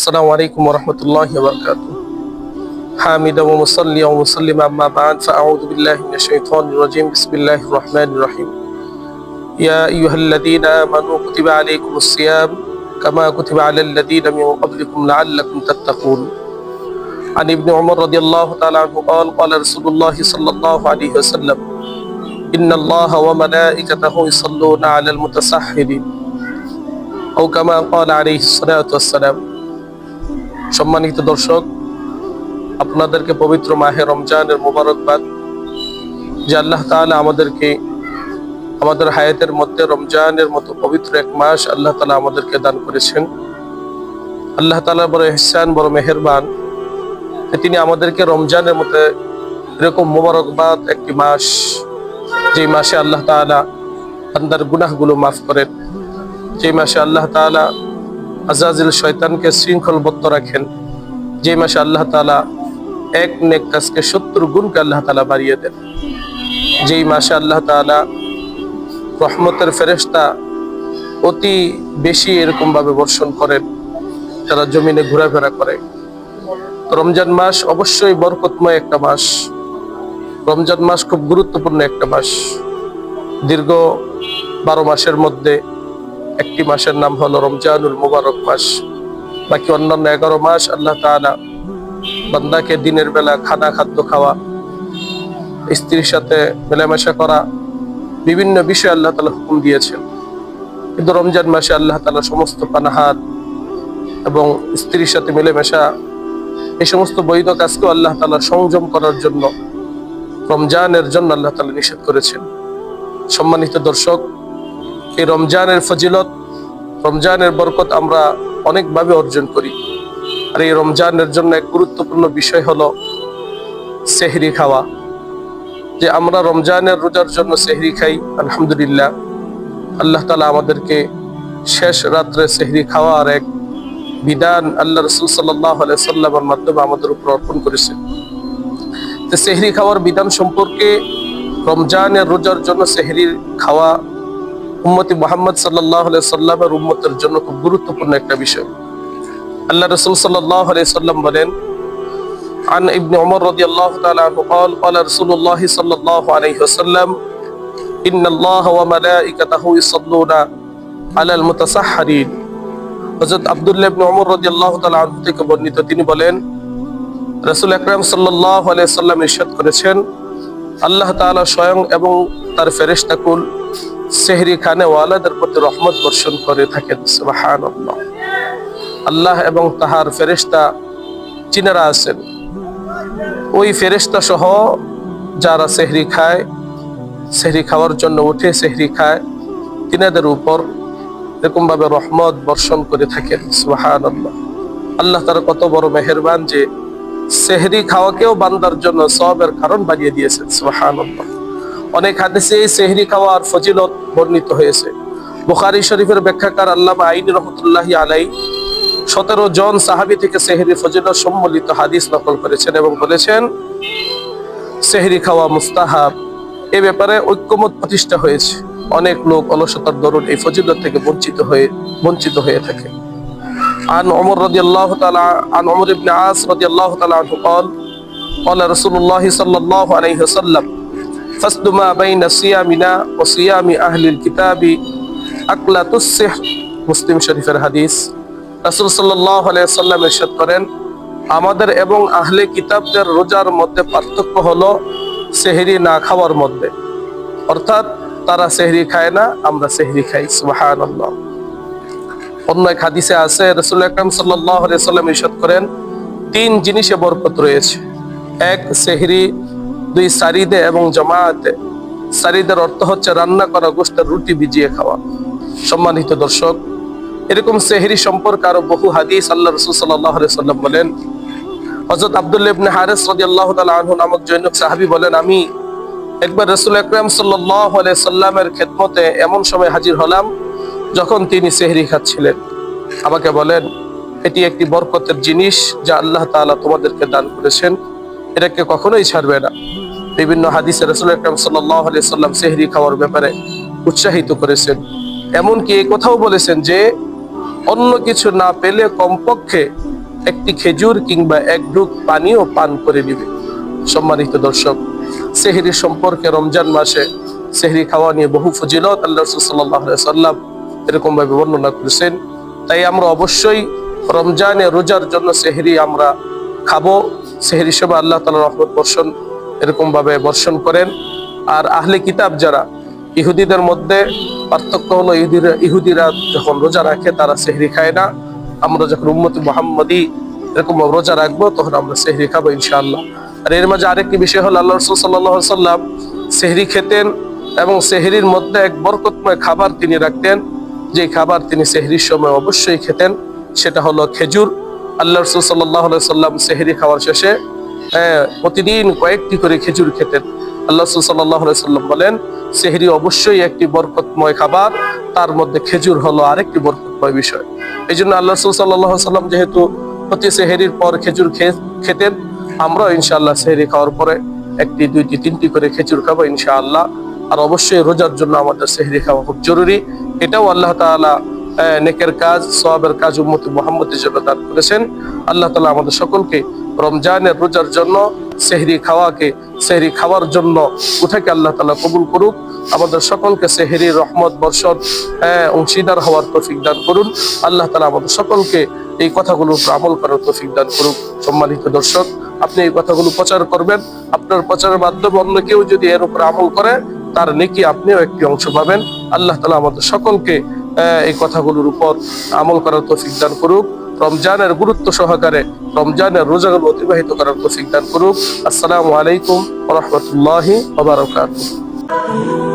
السلام عليكم ورحمة الله وبركاته. حامدا ومصليا ومسلما أما بعد فأعوذ بالله من الشيطان الرجيم. بسم الله الرحمن الرحيم. يا أيها الذين آمنوا كتب عليكم الصيام كما كتب على الذين من قبلكم لعلكم تتقون. عن ابن عمر رضي الله تعالى عنه قال قال رسول الله صلى الله عليه وسلم إن الله وملائكته يصلون على المتسحرين أو كما قال عليه الصلاة والسلام. সম্মানিত দর্শক, আপনাদেরকে পবিত্র মাহে রমজানের মোবারকবাদ। যে আল্লাহ তাআলা আমাদেরকে, আমাদের হায়াতের মধ্যে রমজানের মতো পবিত্র এক মাস আল্লাহ তালা আমাদেরকে দান করেছেন। আল্লাহ তাআলা বড় এহসান, বড় মেহেরবান তিনি আমাদেরকে রমজানের মধ্যে এরকম মোবারকবাদ একটি মাস যে মাসে আল্লাহ তাআলা বান্দার গুনাহগুলো মাফ করেন যে মাসে আল্লাহ তাআলা আজাজিল শয়তানকে শৃঙ্খলবদ্ধ রাখেন। যে মাসে আল্লাহ তাআলা এক নেক কাজকে সত্তর গুণকে আল্লাহ তালা বাড়িয়ে দেন। যেই মাসে আল্লাহ তাআলা রহমতের ফেরেশতা অতি বেশি এরকমভাবে বর্ষণ করেন, তারা জমিনে ঘোরাফেরা করে। রমজান মাস অবশ্যই বরকতময় একটা মাস। রমজান মাস খুব গুরুত্বপূর্ণ একটা মাস। দীর্ঘ বারো মাসের মধ্যে একটি মাসের নাম হলো রমজানুল মুবারক মাস। বাকি অন্যান্য এগারো মাস আল্লাহ তাআলা বান্দাকে দিনের বেলা খানা খাদ্য খাওয়া, স্ত্রীর সাথে মেলামেশা করা, বিভিন্ন বিষয়ে আল্লাহ তালা হুকুম দিয়েছেন। কিন্তু রমজান মাসে আল্লাহ তালা সমস্ত পানাহার এবং স্ত্রীর সাথে মেলামেশা, এই সমস্ত বৈধ কাজকেও আল্লাহ তাআলা সংযম করার জন্য, রমজানের জন্য আল্লাহ তাআলা নিষেধ করেছেন। সম্মানিত দর্শক এই রমজানের ফজিলত, রমজানের বরকত আমরা অনেকভাবে অর্জন করি। আর এই রমজানের জন্য এক গুরুত্বপূর্ণ বিষয় হলো সেহরি খাওয়া। যে আমরা রমজানের রোজার জন্য সেহরি খাই, আলহামদুলিল্লাহ। আল্লাহ তালা আমাদেরকে শেষ রাত্রে সেহরি খাওয়ার এক বিধান আল্লাহ রসুল সাল্লামের মাধ্যমে আমাদের উপর অর্পণ করেছে সেহরি খাওয়ার বিধান সম্পর্কে রমজানের রোজার জন্য সেহরির খাওয়া উম্মতি মোহাম্মদ সাল্লাহ সাল্লামের উম্মতের জন্য খুব গুরুত্বপূর্ণ একটা বিষয় আল্লাহ রসুল সাল্লাহ সাল্লাম বলেন عن ابن عمر رضي الله تعالى عنه قال قال رسول الله صلى الله عليه وسلم إن الله وملائكته يصلون على المتسحرين হযরত আব্দুল্লাহ ইবনে ওমর রাদিয়াল্লাহু তাআলা আনহু থেকে বর্ণিত তিনি বলেন রাসূল আকরাম সাল্লাল্লাহু আলাইহি সাল্লাম ইরশাদ করেছেন আল্লাহ তাআলা স্বয়ং এবং তার ফেরেশতাকুল সেহরি খানে ওয়ালাদের প্রতি রহমত বর্ষণ করে থাকেন, সুবহানাল্লাহ। আল্লাহ এবং তাহার ফেরেশতা চিনারা আছেন। ওই ফেরেশতা সহ যারা সেহরি খায়, সেহরি খাওয়ার জন্য উঠে সেহরি খায়, তিনাদের উপর এরকম ভাবে রহমত বর্ষণ করে থাকেন সুহান আল্লাহ আল্লাহ তারা কত বড় মেহরবান যে সেহরি খাওয়াকেও বান্দার জন্য সবের কারণ বানিয়ে দিয়েছেন সুহান আল্লাহ অনেক হাদিসে এই সেহরি খাওয়ার ফজিলত বর্ণিত হয়েছে বুখারি শরীফের ব্যাখ্যাকার আল্লাহ আইন রহমতুল্লাহ আলাই সতেরো জন সাহাবি থেকে সেহরি ফজিলত সম্মিলিত হাদিস নকল করেছেন এবং বলেছেন সেহরি খাওয়া মুস্তাহাব এ ব্যাপারে ঐক্যমত প্রতিষ্ঠা হয়েছে অনেক লোক অলসতার দরুন এই ফজিলত থেকে বঞ্চিত হয়ে বঞ্চিত হয়ে থাকে عن عمر رضي الله تعالى عن عمر بن عاص رضي الله تعالى عنه قال قال رسول الله صلى الله عليه وسلم ফাসদুমা বাইনা সিয়ামিনা ও সিয়ামি আহলিল কিতাবি আকলা তুসিহ। মুসলিম শরীফের হাদিস। রাসুল সাল্লাহ আলাইসাল্লাম এরশাদ করেন, আমাদের এবং আহলে কিতাবদের রোজার মধ্যে পার্থক্য হলো সেহরি না খাওয়ার মধ্যে। অর্থাৎ তারা সেহরি খায় না, আমরা সেহরি খাই। সুবাহান অন্য এক হাদিসে আছে, রসুল আকরম সাল্লাহ সাল্লাম ইসাদ করেন, তিন জিনিসে বরকত রয়েছে। এক, সেহরি দুই সারিদে এবং জামায়াতে। সারিদের অর্থ হচ্ছে রান্না করা গোষ্ঠের রুটি, ভিজিয়ে খাওয়া। সম্মানিত দর্শক, এরকম সেহরি সম্পর্কে আরও বহু হাদিস আল্লাহ রসুল সাল্লাহ সাল্লাম বলেন। হজরত আবদুল্লাহ ইবনে হারিস রাদিয়াল্লাহু তাআলা আনহু নামক জৈনক সাহাবী বলেন, আমি একবার রসুল আকরাম আলাইহি সাল্লামের খেদমতে এমন সময় হাজির হলাম যখন তিনি সেহরি খাচ্ছিলেন। আমাকে বলেন, এটি একটি বরকতের জিনিস যা আল্লাহ তাআলা তোমাদেরকে দান করেছেন। এটাকে কখনোই ছাড়বে না। বিভিন্ন হাদিসে রসুল আকরাম সাল্লাম সেহরি খাওয়ার ব্যাপারে উৎসাহিত করেছেন। এমনকি এই কথাও বলেছেন যে, অন্য কিছু না পেলে কমপক্ষে একটি খেজুর কিংবা এক ঢুক পানিও পান করে নিবে। সম্মানিত দর্শক সেহরি সম্পর্কে রমজান মাসে সেহরি খাওয়া নিয়ে বহু ফজিলত আল্লাহ সাল্লাহ সাল্লাম এরকম ভাবে বর্ণনা করেছেন। তাই আমরা অবশ্যই রমজানে রোজার জন্য সেহরি আমরা খাব। সেহরি হিসেবে আল্লাহ তালা রহমত বর্ষণ এরকম ভাবে বর্ষণ করেন। আর আহলে কিতাব যারা, ইহুদিদের মধ্যে পার্থক্য হলো ইহুদিরা ইহুদিরা যখন রোজা রাখে, তারা সেহরি খায় না। আমরা যখন উম্মতি মোহাম্মদী এরকম রোজা রাখব, তখন আমরা সেহরি খাব ইনশাআল্লাহ। আর এর মাঝে আরেকটি বিষয় হলো আল্লাহ রসুল সাল্লাহ সাল্লাম সেহরি খেতেন এবং সেহরির মধ্যে এক বরকতময় খাবার তিনি রাখতেন। যে খাবার তিনি সেহরির সময় অবশ্যই খেতেন, সেটা হলো খেজুর। আল্লাহ রসুল সাল্লাহ সাল্লাম সেহরি খাওয়ার শেষে প্রতিদিন কয়েকটি করে খেজুর খেতেন। আল্লাহ সাল্লাহ সাল্লাম বলেন সেহরি অবশ্যই একটি বরকতময় খাবার তার মধ্যে খেজুর হলো আরেকটি বরকতময় বিষয়। এই জন্য আল্লাহ সাল্লাহ সাল্লাম যেহেতু প্রতি সেহেরির পর খেজুর খেতেন আমরাও ইনশাআল্লাহ সেহরি খাওয়ার পরে একটি দুইটি তিনটি করে খেজুর খাব ইনশাআল্লাহ। আর অবশ্যই রোজার জন্য আমাদের সেহরি খাওয়া খুব জরুরি। এটাও আল্লাহ আহ, নেকের কাজ সওয়াবের কাজ উম্মতি মোহাম্মদ হিসেবে দান করেছেন। আল্লাহ তালা আমাদের সকলকে রমজানের রোজার জন্য সেহরি খাওয়াকে সেহরি খাওয়ার জন্য উঠাকে আল্লাহ তালা কবুল করুক। আমাদের সকলকে সেহরি রহমত বর্ষণ আহ, অংশীদার হওয়ার তৌফিক দান করুন। আল্লাহ তালা আমাদের সকলকে এই কথাগুলোর উপর আমল করার তৌফিক দান করুক। সম্মানিত দর্শক আপনি এই কথাগুলো প্রচার করবেন। আপনার প্রচারের মাধ্যমে অন্য কেউ যদি এর উপর আমল করে তার নেকি আপনিও একটি অংশ পাবেন। আল্লাহ তালা আমাদের সকলকে আহ, এই কথাগুলোর উপর আমল করার তৌফিক দান করুক। রমজানের গুরুত্ব সহকারে রমজানের রোজাগুলো অতিবাহিত করার তৌফিক দান করুক। আসসালামু আলাইকুম রহমতুল্লাহ ওবারকাতুহ